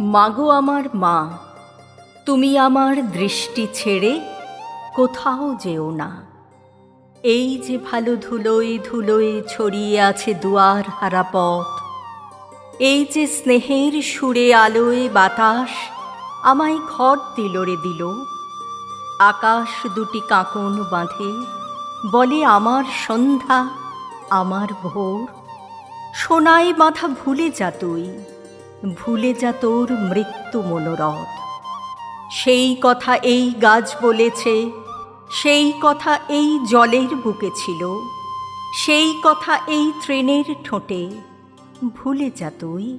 মাগো আমার মা, তুমি আমার দৃষ্টি ছেড়ে কোথাও যেও না। এই যে ভালো ধুলোয় ধুলোয় ছড়িয়ে আছে দুয়ার হারা পথ, এই যে স্নেহের সুরে আলোয় বাতাস আমায় ঘর দিল রে দিল, আকাশ দুটি কাঁকন বাঁধে, বলে আমার সন্ধ্যা, আমার ভোর। সোনায় মাথা ভুলে যা তুই ভুলে যা তোর মৃত্যু মনোরথ। সেই কথা এই গাছ বলেছে, সেই কথা এই জলের বুকে ছিল, সেই কথা এই ট্রেনের ঠোঁটে। ভুলে যা তুই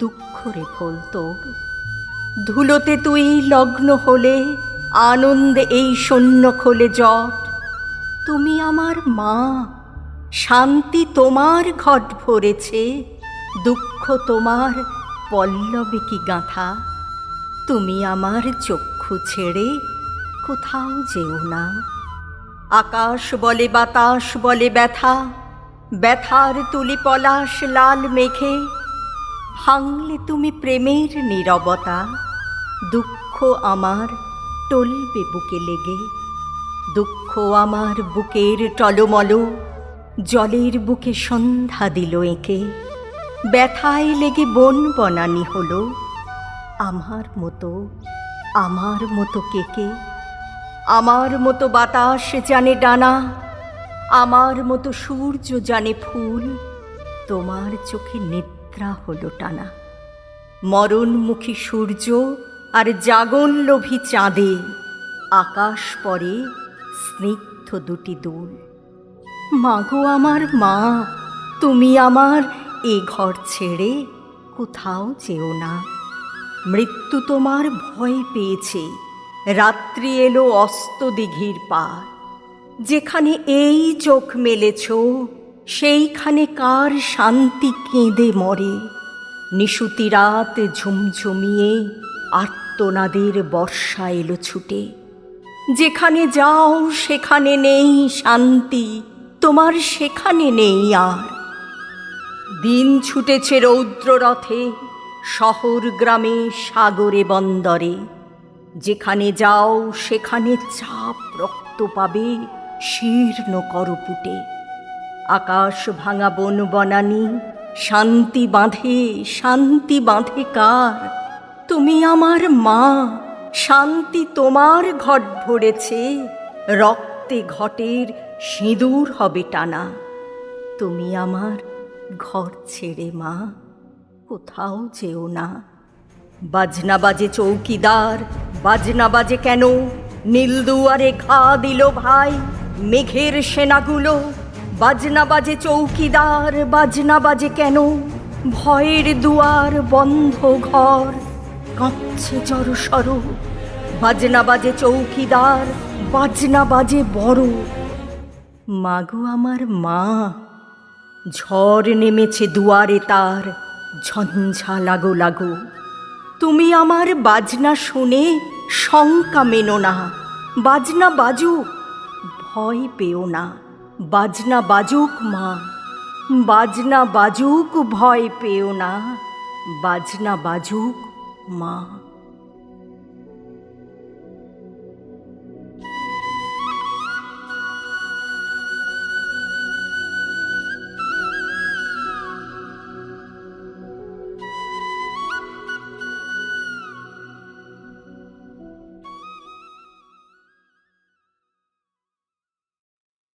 দুঃখ রে ফল তোর। ধুলোতে তুই লগ্ন হলে, আনন্দে এই শূন্য খোলে জট। তুমি আমার মা, শান্তি তোমার ঘট ভরেছে, দুঃখ তোমার পল্লবে কি গাঁথা? তুমি আমার চক্ষু ছেড়ে কোথাও যেও না। আকাশ বলে বাতাস বলে ব্যথা, ব্যথার তুলি পলাশ লাল মেঘে। ভাঙলে তুমি প্রেমের নীরবতা, দুঃখ আমার টলবে বুকে লেগে। দুঃখ আমার বুকের টলমল, জলের বুকে সন্ধ্যা দিল এঁকে। ব্যথায় লেগে বন বনানি হলো। আমার মতো আমার মতো কেকে আমার মতো বাতাস জানে ডানা, আমার মতো সূর্য জানে ফুল। তোমার চোখে নিদ্রা হলো টানা। মরণমুখী সূর্য আর জাগন লোভী চাঁদে, আকাশ পরে স্নিগ্ধ দুটি দুল। মাগো আমার মা, তুমি আমার এ ঘর ছেড়ে কোথাও যেও না। মৃত্যু তোমার ভয় পেয়েছে। রাত্রি এলো অস্ত দিঘির পার। যেখানে এই চোখ মেলেছ, সেইখানে কার শান্তি কেঁদে মরে। নিশুতি রাত ঝুমঝুমিয়ে আর্তনাদের বর্ষা এলো ছুটে। যেখানে যাও, সেখানে নেই শান্তি, তোমার সেখানে নেই আর। দিন ছুটেছে রৌদ্র রথে শহর গ্রামে সাগরে বন্দরে। যেখানে যাও, সেখানে চাপ রক্ত পাবে শীর্ণ করপুটে। আকাশ ভাঙা বন বনানি, শান্তি বাঁধে শান্তি বাঁধে কার? তুমি আমার মা, শান্তি তোমার ঘট ভরেছে, রক্তে ঘটের সিঁদুর হবে টানা। তুমি আমার ঘর ছেড়ে, মা। কোথাও যেও না। বাজনা বাজে চৌকিদার, বাজনা বাজে কেন? নীলদুয়ারে ঘা দিল ভাই, মেঘের সেনাগুলো। বাজনা বাজে চৌকিদার, বাজনা বাজে কেন? ভয়ের দুয়ার বন্ধ ঘর, কাঁপছে জড় সর বাজনা বাজে চৌকিদার, বাজনা বাজে বড়। মাগো আমার মা। ঝড় নেমেছে দুয়ারে তার, ঝঞ্ঝা লাগো লাগো। তুমি আমার বাজনা শুনে শঙ্কা মেনো না। বাজনা বাজুক, ভয় পেও না। বাজনা বাজুক মা, বাজনা বাজুক, ভয় পেও না। বাজনা বাজুক মা।